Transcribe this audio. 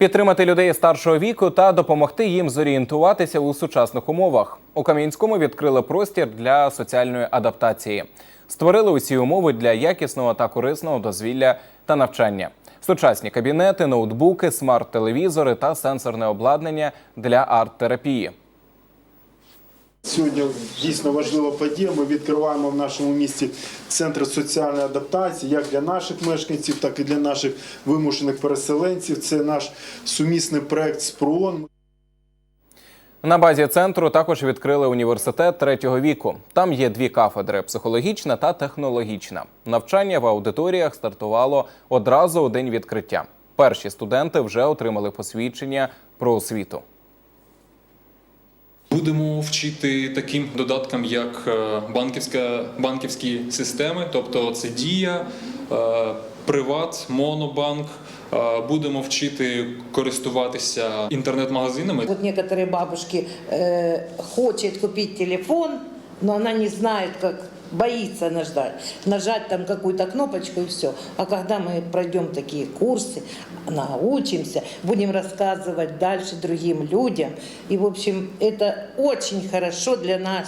Підтримати людей старшого віку та допомогти їм зорієнтуватися у сучасних умовах. У Кам'янському відкрили простір для соціальної адаптації. Створили усі умови для якісного та корисного дозвілля та навчання. Сучасні кабінети, ноутбуки, смарт-телевізори та сенсорне обладнання для арт-терапії. Сьогодні дійсно важлива подія. Ми відкриваємо в нашому місті центр соціальної адаптації як для наших мешканців, так і для наших вимушених переселенців. Це наш сумісний проект з. На базі центру також відкрили університет третього віку. Там є дві кафедри психологічна та технологічна. Навчання в аудиторіях стартувало одразу у день відкриття. Перші студенти вже отримали посвідчення про освіту. Будемо вчити таким додаткам, як е, банківська, банківські системи, тобто це Дія, е, Приват, Монобанк. Е, Будемо вчити користуватися інтернет-магазинами. Вот некоторые бабушки э, хочет купить телефон, но она не знает, как боится нажать, нажать там какую-то кнопочку и все. А когда мы пройдем такие курсы, научимся, будем рассказывать дальше другим людям. И, в общем, это очень хорошо для нас.